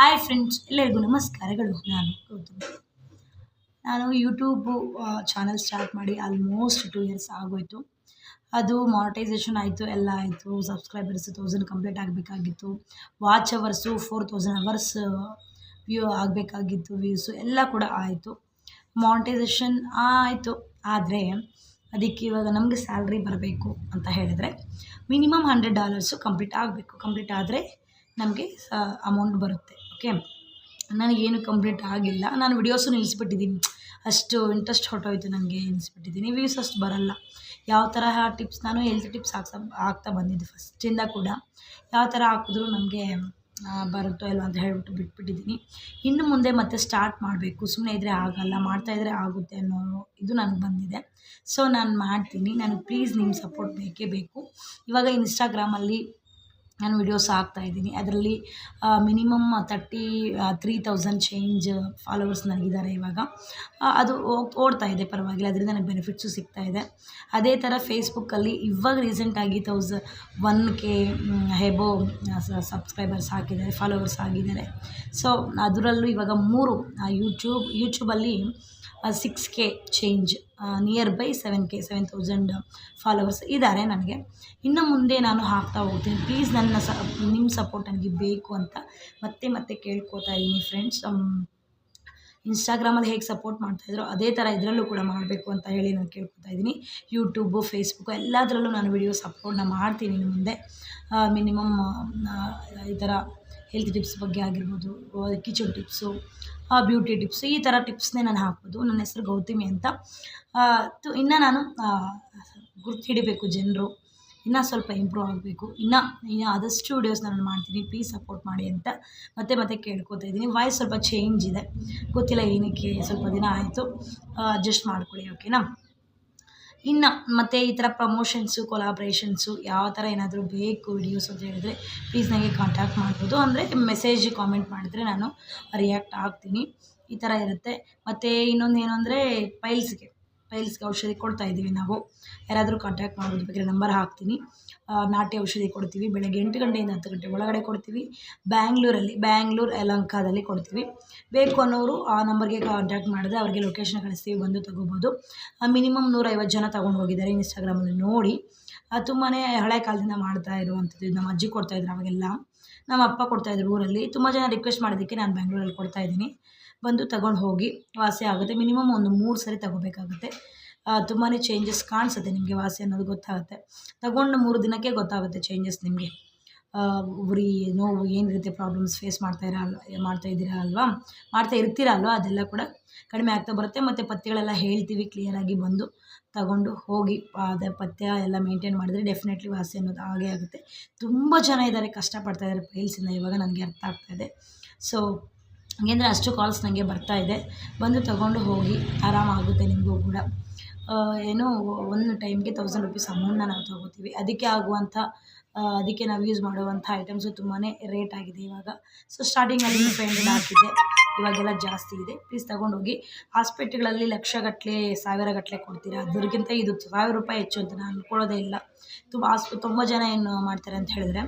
Hi friends, ಎಲ್ಲರಿಗೂ ನಮಸ್ಕಾರಗಳು. ನಾನು ಗೌತಮಿ. ನಾನು ಯೂಟ್ಯೂಬು ಚಾನಲ್ ಸ್ಟಾರ್ಟ್ ಮಾಡಿ ಆಲ್ಮೋಸ್ಟ್ ಟೂ ಇಯರ್ಸ್ ಆಗೋಯಿತು. ಅದು ಮಾನಿಟೈಸೇಷನ್ ಆಯಿತು, ಎಲ್ಲ ಆಯಿತು. ಸಬ್ಸ್ಕ್ರೈಬರ್ಸ್ ತೌಸಂಡ್ ಕಂಪ್ಲೀಟ್ ಆಗಬೇಕಾಗಿತ್ತು. Watch hours four thousand hours view ಆಗಬೇಕಾಗಿತ್ತು ವ್ಯೂಸು ಎಲ್ಲ ಕೂಡ ಆಯಿತು. ಮಾನಿಟೈಸೇಷನ್ ಆಯಿತು. ಆದರೆ ಅದಕ್ಕೆ ಇವಾಗ ನಮಗೆ ಸ್ಯಾಲ್ರಿ ಬರಬೇಕು ಅಂತ ಹೇಳಿದರೆ ಮಿನಿಮಮ್ ಹಂಡ್ರೆಡ್ ಡಾಲರ್ಸು ಕಂಪ್ಲೀಟ್ ಆಗಬೇಕು. ಕಂಪ್ಲೀಟ್ ಆದರೆ ನಮಗೆ ಅಮೌಂಟ್ ಬರುತ್ತೆ. ಓಕೆ ನನಗೇನು ಕಂಪ್ಲೀಟ್ ಆಗಿಲ್ಲ. ನಾನು ವಿಡಿಯೋಸು ನಿಲ್ಲಿಸ್ಬಿಟ್ಟಿದ್ದೀನಿ. ಅಷ್ಟು ಇಂಟ್ರೆಸ್ಟ್ ಹೊರಟೋಯ್ತು ನನಗೆ ನಿಲ್ಲಿಸ್ಬಿಟ್ಟಿದ್ದೀನಿ ವ್ಯೂಸ್ ಅಷ್ಟು ಬರಲ್ಲ. ಯಾವ ತರಹ ಟಿಪ್ಸ್ ನಾನು ಹೆಲ್ತ್ ಟಿಪ್ಸ್ ಹಾಕ್ತಾ ಹಾಕ್ತಾ ಬಂದಿದ್ದೆ ಫಸ್ಟಿಂದ ಕೂಡ. ಯಾವ ಥರ ಹಾಕಿದ್ರು ನಮಗೆ ಬರುತ್ತೋ ಇಲ್ಲ ಅಂತ ಹೇಳ್ಬಿಟ್ಟು ಬಿಟ್ಬಿಟ್ಟಿದ್ದೀನಿ. ಇನ್ನು ಮುಂದೆ ಮತ್ತೆ ಸ್ಟಾರ್ಟ್ ಮಾಡಬೇಕು. ಸುಮ್ಮನೆ ಇದ್ದರೆ ಆಗಲ್ಲ ಮಾಡ್ತಾಯಿದ್ರೆ ಆಗುತ್ತೆ ಅನ್ನೋ ಇದು ನನಗೆ ಬಂದಿದೆ. ಸೊ ನಾನು ಮಾಡ್ತೀನಿ. ನನಗೆ ಪ್ಲೀಸ್ ನಿಮ್ಮ ಸಪೋರ್ಟ್ ಬೇಕೇ ಬೇಕು. ಇವಾಗ ಇನ್ಸ್ಟಾಗ್ರಾಮಲ್ಲಿ ನಾನು ವಿಡಿಯೋಸ್ ಹಾಕ್ತಾಯಿದ್ದೀನಿ ಅದರಲ್ಲಿ minimum thirty three thousand change followers ನನಗಿದ್ದಾರೆ ಇವಾಗ. ಅದು ಓಡ್ತಾ ಇದೆ ಪರವಾಗಿಲ್ಲ. ಅದರಿಂದ ನನಗೆ ಬೆನಿಫಿಟ್ಸು ಸಿಗ್ತಾ ಇದೆ. ಅದೇ ಥರ ಫೇಸ್ಬುಕ್ಕಲ್ಲಿ ಇವಾಗ ರೀಸೆಂಟಾಗಿ ತೌಸ ಒನ್ ಕೆ ಹೆಬೋ ಸಬ್ಸ್ಕ್ರೈಬರ್ಸ್ ಹಾಕಿದ್ದಾರೆ ಫಾಲೋವರ್ಸ್ ಆಗಿದ್ದಾರೆ. ಸೊ ಅದರಲ್ಲೂ ಇವಾಗ ಮೂರು ಯೂಟ್ಯೂಬ್ ಯೂಟ್ಯೂಬಲ್ಲಿ six K change near by seven K seven thousand followers ಇದ್ದಾರೆ ನನಗೆ. ಇನ್ನು ಮುಂದೆ ನಾನು ಹಾಕ್ತಾ ಹೋಗ್ತೀನಿ. ಪ್ಲೀಸ್ ನನ್ನ ಸ ನಿಮ್ಮ ಸಪೋರ್ಟ್ ನನಗೆ ಬೇಕು ಅಂತ ಮತ್ತೆ ಮತ್ತೆ ಕೇಳ್ಕೊತಾ ಇದ್ದೀನಿ ಫ್ರೆಂಡ್ಸ್ ಇನ್ಸ್ಟಾಗ್ರಾಮಲ್ಲಿ ಹೇಗೆ ಸಪೋರ್ಟ್ ಮಾಡ್ತಾಯಿದ್ರು ಅದೇ ಥರ ಇದರಲ್ಲೂ ಕೂಡ ಮಾಡಬೇಕು ಅಂತ ಹೇಳಿ ನಾನು ಕೇಳ್ಕೊತಾ ಇದ್ದೀನಿ. ಯೂಟ್ಯೂಬು ಫೇಸ್ಬುಕ್ಕು ಎಲ್ಲದರಲ್ಲೂ ನಾನು ವಿಡಿಯೋಸ್ ಸಪೋರ್ಟ್ನ ಮಾಡ್ತೀನಿ ಇನ್ನು ಮುಂದೆ. ಮಿನಿಮಮ್ ಈ ಥರ ಹೆಲ್ತ್ ಟಿಪ್ಸ್ ಬಗ್ಗೆ ಆಗಿರ್ಬೋದು ಕಿಚನ್ ಟಿಪ್ಸು ಬ್ಯೂಟಿ ಟಿಪ್ಸು ಈ ಥರ ಟಿಪ್ಸ್ನೇ ನಾನು ಹಾಕ್ಬೋದು. ನನ್ನ ಹೆಸರು ಗೌತಮಿ ಅಂತ. ಇನ್ನು ನಾನು ಗುರ್ತು ಜನರು. ಇನ್ನೂ ಸ್ವಲ್ಪ ಇಂಪ್ರೂವ್ ಆಗಬೇಕು. ಇನ್ನೂ, ಇನ್ನು ಆದಷ್ಟು ವೀಡಿಯೋಸ್ ನಾನು ಮಾಡ್ತೀನಿ. ಪ್ಲೀಸ್ ಸಪೋರ್ಟ್ ಮಾಡಿ ಅಂತ ಮತ್ತೆ ಮತ್ತೆ ಕೇಳ್ಕೊತಾ ಇದ್ದೀನಿ. ವಾಯ್ಸ್ ಸ್ವಲ್ಪ ಚೇಂಜ್ ಇದೆ. ಗೊತ್ತಿಲ್ಲ ಏನಕ್ಕೆ, ಸ್ವಲ್ಪ ದಿನ ಆಯಿತು. ಅಡ್ಜಸ್ಟ್ ಮಾಡ್ಕೊಳ್ಳಿ ಓಕೆನಾ ಇನ್ನು ಮತ್ತು ಈ ಥರ ಪ್ರಮೋಷನ್ಸು ಕೊಲಾಬ್ರೇಷನ್ಸು ಯಾವ ಥರ ಏನಾದರೂ ಬೇಕು ವಿಡಿಯೋಸ್ ಅಂತ ಹೇಳಿದರೆ ಪ್ಲೀಸ್ ನನಗೆ ಕಾಂಟ್ಯಾಕ್ಟ್ ಮಾಡ್ಬೋದು. ಅಂದರೆ ಮೆಸೇಜ್ ಕಾಮೆಂಟ್ ಮಾಡಿದ್ರೆ ನಾನು ರಿಯಾಕ್ಟ್ ಆಗ್ತೀನಿ. ಈ ಥರ ಇರುತ್ತೆ. ಮತ್ತು ಇನ್ನೊಂದು ಏನು ಅಂದರೆ ಪೈಲ್ಸ್ಗೆ ಪೈಲ್ಸ್ಗೆ ಔಷಧಿ ಕೊಡ್ತಾ ಇದ್ದೀವಿ ನಾವು. ಯಾರಾದರೂ ಕಾಂಟ್ಯಾಕ್ಟ್ ಮಾಡೋದು ಬೇಕಾದ್ರೆ ನಂಬರ್ ಹಾಕ್ತೀನಿ. ನಾಟಿ ಔಷಧಿ ಕೊಡ್ತೀವಿ. ಬೆಳಗ್ಗೆ ಎಂಟು ಗಂಟೆಯಿಂದ ಹತ್ತು ಗಂಟೆ ಒಳಗಡೆ ಕೊಡ್ತೀವಿ. ಬ್ಯಾಂಗ್ಳೂರಲ್ಲಿ, ಬ್ಯಾಂಗ್ಳೂರು ಅಲಂಕಾದಲ್ಲಿ ಕೊಡ್ತೀವಿ. ಬೇಕು ಅನ್ನೋರು ಆ ನಂಬರ್ಗೆ ಕಾಂಟ್ಯಾಕ್ಟ್ ಮಾಡಿದ್ರೆ ಅವ್ರಿಗೆ ಲೊಕೇಶನ್ ಕಳಿಸ್ತೀವಿ, ಬಂದು ತೊಗೋಬೋದು. ಮಿನಿಮಮ್ ನೂರೈವತ್ತು ಜನ ತೊಗೊಂಡು ಹೋಗಿದ್ದಾರೆ ಇನ್ಸ್ಟಾಗ್ರಾಮಲ್ಲಿ ನೋಡಿ. ತುಂಬಾ ಹಳೆ ಕಾಲದಿಂದ ಮಾಡ್ತಾ ಇರುವಂಥದ್ದು, ನಮ್ಮ ಅಜ್ಜಿ ಕೊಡ್ತಾಯಿದ್ರು ಅವಾಗೆಲ್ಲ. ನಮ್ಮ ಅಪ್ಪ ಕೊಡ್ತಾಯಿದ್ರು ಊರಲ್ಲಿ. ತುಂಬ ಜನ ರಿಕ್ವೆಸ್ಟ್ ಮಾಡೋದಕ್ಕೆ ನಾನು ಬೆಂಗಳೂರಲ್ಲಿ ಕೊಡ್ತಾ ಇದ್ದೀನಿ. ಬಂದು ತಗೊಂಡು ಹೋಗಿ. ವಾಸಿ ಆಗುತ್ತೆ. ಮಿನಿಮಮ್ ಒಂದು ಮೂರು ಸರಿ ತಗೋಬೇಕಾಗುತ್ತೆ. ತುಂಬಾ ಚೇಂಜಸ್ ಕಾಣಿಸುತ್ತೆ ನಿಮಗೆ ವಾಸಿ ಅನ್ನೋದು ಗೊತ್ತಾಗುತ್ತೆ. ತಗೊಂಡು ಮೂರು ದಿನಕ್ಕೆ ಗೊತ್ತಾಗುತ್ತೆ ಚೇಂಜಸ್ ನಿಮಗೆ. ಉರಿ ನೋವು ಏನಿರುತ್ತೆ ಪ್ರಾಬ್ಲಮ್ಸ್ ಫೇಸ್ ಮಾಡ್ತಾ ಇರಲ್ಲ ಮಾಡ್ತಾ ಇದ್ದೀರಾ ಅಲ್ವಾ? ಮಾಡ್ತಾ ಇರ್ತೀರಾ ಅಲ್ವಾ? ಅದೆಲ್ಲ ಕೂಡ ಕಡಿಮೆ ಆಗ್ತಾ ಬರುತ್ತೆ. ಮತ್ತು ಪಥ್ಯಗಳೆಲ್ಲ ಹೇಳ್ತೀವಿ ಕ್ಲಿಯರಾಗಿ ಬಂದು ತಗೊಂಡು ಹೋಗಿ ಅದೇ ಪಥ್ಯ ಎಲ್ಲ ಮೇಂಟೈನ್ ಮಾಡಿದ್ರೆ ಡೆಫಿನೆಟ್ಲಿ ವಾಸಿ ಅನ್ನೋದು ಹಾಗೆ ಆಗುತ್ತೆ. ತುಂಬ ಜನ ಇದ್ದಾರೆ, ಕಷ್ಟಪಡ್ತಾ ಇದ್ದಾರೆ ಪೈಲ್ಸಿಂದ ಇವಾಗ ನನಗೆ ಅರ್ಥ ಆಗ್ತಾ ಇದೆ. ಸೊ ಹಂಗೆಂದರೆ ಅಷ್ಟು ಕಾಲ್ಸ್ ನನಗೆ ಬರ್ತಾ ಇದೆ. ಬಂದು ತಗೊಂಡು ಹೋಗಿ ಆರಾಮಾಗುತ್ತೆ ನಿಮಗೂ ಕೂಡ. ಏನೋ ಒಂದು ಟೈಮ್ಗೆ ತೌಸಂಡ್ ರುಪೀಸ್ ಅಮೌಂಟ್ನ ನಾವು ತೊಗೋತೀವಿ. ಅದಕ್ಕೆ ಆಗುವಂಥ ಅದಕ್ಕೆ ನಾವು ಯೂಸ್ ಮಾಡುವಂಥ ಐಟಮ್ಸು ತುಂಬಾ ರೇಟ್ ಆಗಿದೆ ಇವಾಗ. ಸೊ ಸ್ಟಾರ್ಟಿಂಗಲ್ಲಿ ಫೈವ್ ಹಂಡ್ರೆಡ್ ಹಾಕಿದ್ದೆ ಇವಾಗೆಲ್ಲ ಜಾಸ್ತಿ ಇದೆ. ಪ್ಲೀಸ್ ತೊಗೊಂಡೋಗಿ ಹಾಸ್ಪಿಟ್ಲ್ಗಳಲ್ಲಿ ಲಕ್ಷಗಟ್ಟಲೆ ಸಾವಿರಗಟ್ಟಲೆ ಕೊಡ್ತೀರಾ? ಅದರಿಗಿಂತ ಇದು ಸಾವಿರ ರೂಪಾಯಿ ಹೆಚ್ಚು ಅಂತ ನಾನು ಅನ್ಕೊಳ್ಳೋದೇ ಇಲ್ಲ. ತುಂಬ ಆಸ್ಪ ತುಂಬ ಜನ ಏನು ಮಾಡ್ತಾರೆ ಅಂತ ಹೇಳಿದ್ರೆ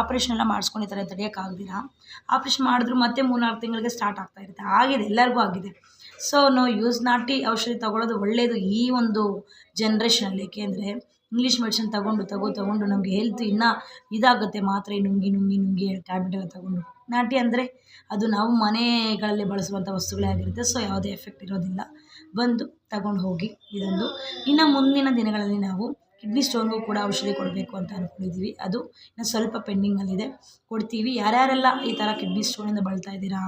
ಆಪ್ರೇಷನ್ ಎಲ್ಲ ಮಾಡಿಸ್ಕೊಂಡಿರ್ತಾರೆ ತಡೆಯೋಕ್ಕಾಗ್ದಿರ ಆಪ್ರೇಷನ್ ಮಾಡಿದ್ರು ಮತ್ತೆ ಮೂರ್ನಾಲ್ಕು ತಿಂಗಳಿಗೆ ಸ್ಟಾರ್ಟ್ ಆಗ್ತಾ ಇರುತ್ತೆ. ಆಗಿದೆ. ಎಲ್ಲರಿಗೂ ಆಗಿದೆ. ಸೊ ನೋ ಯೂಸ್ ನಾಟಿ ಔಷಧಿ ತಗೊಳ್ಳೋದು ಒಳ್ಳೆಯದು ಈ ಒಂದು ಜನ್ರೇಷನಲ್ಲಿ ಏಕೆಂದರೆ ಇಂಗ್ಲೀಷ್ ಮೆಡಿಸಿನ್ ತಗೊಂಡು, ತಗೋ, ತಗೊಂಡು ನಮಗೆ ಹೆಲ್ತ್ ಇನ್ನೂ ಇದಾಗುತ್ತೆ ಮಾತ್ರೆ ನುಂಗಿ ನುಂಗಿ ನುಂಗಿ ಟ್ಯಾಬ್ಲೆಟ್ ಎಲ್ಲ ತಗೊಂಡು. ನಾಟಿ ಅಂದರೆ ಅದು ನಾವು ಮನೆಗಳಲ್ಲಿ ಬಳಸುವಂಥ ವಸ್ತುಗಳೇ ಆಗಿರುತ್ತೆ. ಸೊ ಯಾವುದೇ ಎಫೆಕ್ಟ್ ಇರೋದಿಲ್ಲ. ಬಂದು ತಗೊಂಡು ಹೋಗಿ ಇದೊಂದು. ಇನ್ನು ಮುಂದಿನ ದಿನಗಳಲ್ಲಿ ನಾವು ಕಿಡ್ನಿ ಸ್ಟೋನ್ಗೂ ಕೂಡ ಔಷಧಿ ಕೊಡಬೇಕು ಅಂತ ಅಂದ್ಕೊಂಡಿದ್ದೀವಿ ಅದು ಇನ್ನು ಸ್ವಲ್ಪ ಪೆಂಡಿಂಗಲ್ಲಿದೆ ಕೊಡ್ತೀವಿ. ಯಾರ್ಯಾರೆಲ್ಲ ಈ ಥರ ಕಿಡ್ನಿ ಸ್ಟೋನಿಂದ ಬಳ್ತಾ ಇದ್ದೀರಾ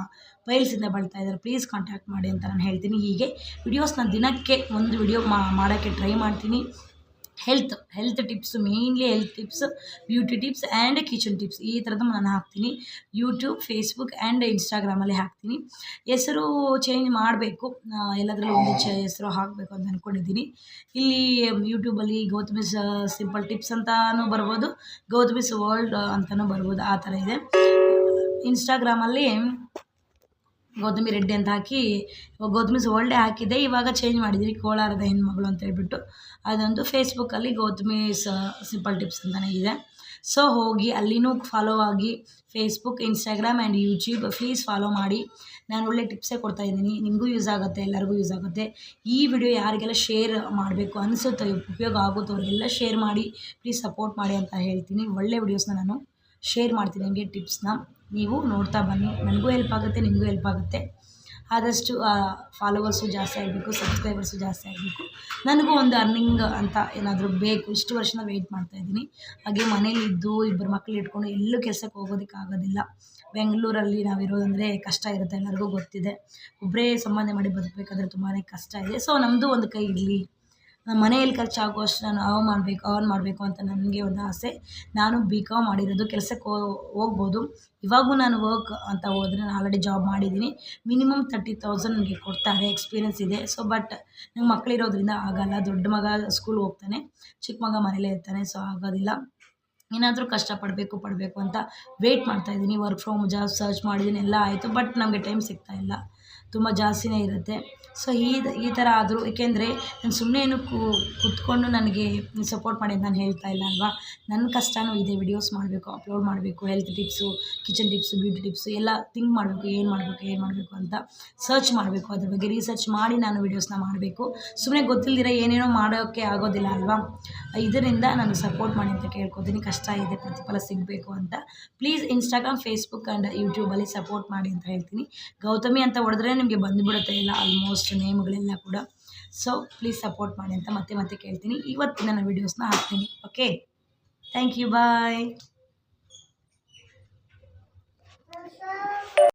ಪೈಲ್ಸಿಂದ ಬಳ್ತಾ ಇದ್ದಾರೆ ಪ್ಲೀಸ್ ಕಾಂಟ್ಯಾಕ್ಟ್ ಮಾಡಿ ಅಂತ ನಾನು ಹೇಳ್ತೀನಿ. ಹೀಗೆ ವಿಡಿಯೋಸ್ನ ದಿನಕ್ಕೆ ಒಂದು ವಿಡಿಯೋ ಮಾಡೋಕ್ಕೆ ಟ್ರೈ ಮಾಡ್ತೀನಿ. Health health tips mainly health tips beauty tips and kitchen tips ಈ ಥರದ್ದು ನಾನು ಹಾಕ್ತೀನಿ. ಯೂಟ್ಯೂಬ್ ಫೇಸ್ಬುಕ್ ಆ್ಯಂಡ್ ಇನ್ಸ್ಟಾಗ್ರಾಮಲ್ಲಿ ಹಾಕ್ತೀನಿ. ಹೆಸರು ಚೇಂಜ್ ಮಾಡಬೇಕು. ಎಲ್ಲದರಲ್ಲೂ ಒಂದು ಚ, ಹೆಸರು ಹಾಕಬೇಕು ಅಂತ ಅಂದ್ಕೊಂಡಿದ್ದೀನಿ ಇಲ್ಲಿ ಯೂಟ್ಯೂಬಲ್ಲಿ ಗೌತಮಿಸ್ ಸಿಂಪಲ್ ಟಿಪ್ಸ್ ಅಂತಲೂ ಬರ್ಬೋದು. ಗೌತಮಿಸ್ ವರ್ಲ್ಡ್ ಅಂತಲೂ ಬರ್ಬೋದು. ಆ ಥರ ಇದೆ. ಇನ್ಸ್ಟಾಗ್ರಾಮಲ್ಲಿ ಗೌತಮಿ ರೆಡ್ಡಿ ಅಂತ ಹಾಕಿ, ಗೋಧುಮಿ ಸೋಲ್ಡೆ ಹಾಕಿದ್ದೆ ಇವಾಗ ಚೇಂಜ್ ಮಾಡಿದ್ದೀನಿ ಕೋಲಾರದ ಹೆಣ್ಮಗಳು ಅಂತ ಹೇಳ್ಬಿಟ್ಟು. ಅದೊಂದು ಫೇಸ್ಬುಕ್ಕಲ್ಲಿ ಗೌತಮಿ ಸಿಂಪಲ್ ಟಿಪ್ಸ್ ಅಂತಲೇ ಇದೆ. ಸೊ ಹೋಗಿ ಅಲ್ಲಿನೂ ಫಾಲೋ ಆಗಿ Facebook Instagram and YouTube please follow ಮಾಡಿ. ನಾನು ಒಳ್ಳೆ ಟಿಪ್ಸೇ ಕೊಡ್ತಾ ಇದ್ದೀನಿ. ನಿಮಗೂ ಯೂಸ್ ಆಗುತ್ತೆ, ಎಲ್ಲರಿಗೂ ಯೂಸ್ ಆಗುತ್ತೆ. ಈ ವಿಡಿಯೋ ಯಾರಿಗೆಲ್ಲ ಶೇರ್ ಮಾಡಬೇಕು ಅನಿಸುತ್ತೆ, ಉಪಯೋಗ ಆಗುತ್ತೋ ಅವ್ರಿಗೆಲ್ಲ ಶೇರ್ ಮಾಡಿ ಪ್ಲೀಸ್ ಸಪೋರ್ಟ್ ಮಾಡಿ ಅಂತ ಹೇಳ್ತೀನಿ. ಒಳ್ಳೆ ವಿಡಿಯೋಸ್ನ ನಾನು ಶೇರ್ ಮಾಡ್ತೀನಿ ಹಂಗೆ ಟಿಪ್ಸ್ನ ನೀವು ನೋಡ್ತಾ ಬನ್ನಿ. ನನಗೂ ಹೆಲ್ಪ್ ಆಗುತ್ತೆ, ನಿಮಗೂ ಹೆಲ್ಪ್ ಆಗುತ್ತೆ. ಆದಷ್ಟು ಫಾಲೋವರ್ಸು ಜಾಸ್ತಿ ಆಗಬೇಕು ಸಬ್ಸ್ಕ್ರೈಬರ್ಸು ಜಾಸ್ತಿ ಆಗಬೇಕು. ನನಗೂ ಒಂದು ಅರ್ನಿಂಗ್ ಅಂತ ಏನಾದರೂ ಬೇಕು. ಇಷ್ಟು ವರ್ಷನ ವೆಯ್ಟ್ ಮಾಡ್ತಾಯಿದ್ದೀನಿ ಹಾಗೆ ಮನೇಲಿದ್ದು ಇಬ್ಬರು ಮಕ್ಕಳು ಇಟ್ಕೊಂಡು ಎಲ್ಲೂ ಕೆಲಸಕ್ಕೆ ಹೋಗೋದಕ್ಕೆ ಆಗೋದಿಲ್ಲ. ಬೆಂಗಳೂರಲ್ಲಿ ನಾವಿರೋದಂದರೆ ಕಷ್ಟ ಇರುತ್ತೆ, ಎಲ್ಲರಿಗೂ ಗೊತ್ತಿದೆ. ಒಬ್ಬರೇ ಸಂಬಂಧ ಮಾಡಿ ಬದುಕಬೇಕಾದ್ರೆ ತುಂಬಾ ಕಷ್ಟ ಇದೆ. ಸೊ ನಮ್ಮದು ಒಂದು ಕೈ ಇರಲಿ. ಮನೆಯಲ್ಲಿ ಖರ್ಚಾಗುವಷ್ಟು ನಾನು ಅವ್ ಮಾಡಬೇಕು, ಅವನ್ ಮಾಡಬೇಕು ಅಂತ ನನಗೆ ಒಂದು ಆಸೆ. ನಾನು ಬಿ ಕಾಮ್ ಮಾಡಿರೋದು, ಕೆಲಸಕ್ಕೆ ಹೋಗ್ಬೋದು. ಇವಾಗೂ ನಾನು ವರ್ಕ್ ಅಂತ ಹೋದರೆ ನಾನು ಆಲ್ರೆಡಿ ಜಾಬ್ ಮಾಡಿದ್ದೀನಿ. ಮಿನಿಮಮ್ ತರ್ಟಿ ತೌಸಂಡ್ ನನಗೆ ಕೊಡ್ತಾರೆ ಎಕ್ಸ್ಪೀರಿಯನ್ಸ್ ಇದೆ. ಸೊ ಬಟ್ ನಂಗೆ ಮಕ್ಕಳಿರೋದ್ರಿಂದ ಆಗೋಲ್ಲ. ದೊಡ್ಡ ಮಗ ಸ್ಕೂಲ್ ಹೋಗ್ತಾನೆ, ಚಿಕ್ಕ ಮಗ ಮನೇಲೇ ಇರ್ತಾನೆ ಸೊ ಆಗೋದಿಲ್ಲ. ಏನಾದರೂ ಕಷ್ಟಪಡಬೇಕು, ಪಡಬೇಕು ಅಂತ ವೆಯ್ಟ್ ಮಾಡ್ತಾಯಿದ್ದೀನಿ ವರ್ಕ್ ಫ್ರಮ್ ಜಾಬ್ ಸರ್ಚ್ ಮಾಡಿದ್ದೀನಿ ಎಲ್ಲ ಆಯಿತು. ಬಟ್ ನಮಗೆ ಟೈಮ್ ಸಿಗ್ತಾ ಇಲ್ಲ. ತುಂಬ ಜಾಸ್ತಿನೇ ಇರುತ್ತೆ. ಸೊ ಈ ಈ ಥರ ಆದರೂ, ಏಕೆಂದರೆ ನಾನು ಸುಮ್ಮನೆ ಏನು ಕೂತ್ಕೊಂಡು ನನಗೆ ಸಪೋರ್ಟ್ ಮಾಡಿ ನಾನು ಹೇಳ್ತಾ ಇಲ್ಲ ಅಲ್ವಾ? ನನ್ನ ಕಷ್ಟನೂ ಇದೆ ವಿಡಿಯೋಸ್ ಮಾಡಬೇಕು ಅಪ್ಲೋಡ್ ಮಾಡಬೇಕು health tips kitchen tips beauty tips ಎಲ್ಲ ಥಿಂಕ್ ಮಾಡಬೇಕು, ಏನು ಮಾಡಬೇಕು ಏನು ಮಾಡಬೇಕು ಅಂತ ಸರ್ಚ್ ಮಾಡಬೇಕು. ಅದ್ರ ಬಗ್ಗೆ ರಿಸರ್ಚ್ ಮಾಡಿ ನಾನು ವಿಡಿಯೋಸ್ನ ಮಾಡಬೇಕು. ಸುಮ್ಮನೆ ಗೊತ್ತಿಲ್ಲದಿರ ಏನೇನೋ ಮಾಡೋಕ್ಕೆ ಆಗೋದಿಲ್ಲ ಅಲ್ವಾ? ಇದರಿಂದ ನಾನು ಸಪೋರ್ಟ್ ಮಾಡಿ ಅಂತ ಕೇಳ್ಕೊತೀನಿ. ಕಷ್ಟ ಇದೆ, ಪ್ರತಿಫಲ ಸಿಗಬೇಕು ಅಂತ. ಪ್ಲೀಸ್ ಇನ್ಸ್ಟಾಗ್ರಾಮ್ ಫೇಸ್ಬುಕ್ ಆ್ಯಂಡ್ ಯೂಟ್ಯೂಬಲ್ಲಿ ಸಪೋರ್ಟ್ ಮಾಡಿ ಅಂತ ಹೇಳ್ತೀನಿ. ಗೌತಮಿ ಅಂತ ಹೊಡೆದ್ರೆ ನಿಮಗೆ ಬಂದುಬಿಡುತ್ತೆ ಇಲ್ಲ ಆಲ್ಮೋಸ್ಟ್ ನೇಮ್ಗಳೆಲ್ಲ ಕೂಡ. ಸೊ ಪ್ಲೀಸ್ ಸಪೋರ್ಟ್ ಮಾಡಿ ಅಂತ ಮತ್ತೆ ಮತ್ತೆ ಕೇಳ್ತೀನಿ. ಇವತ್ತಿನ ನನ್ನ ವೀಡಿಯೋಸ್ನ ಹಾಕ್ತೀನಿ. Okay thank you bye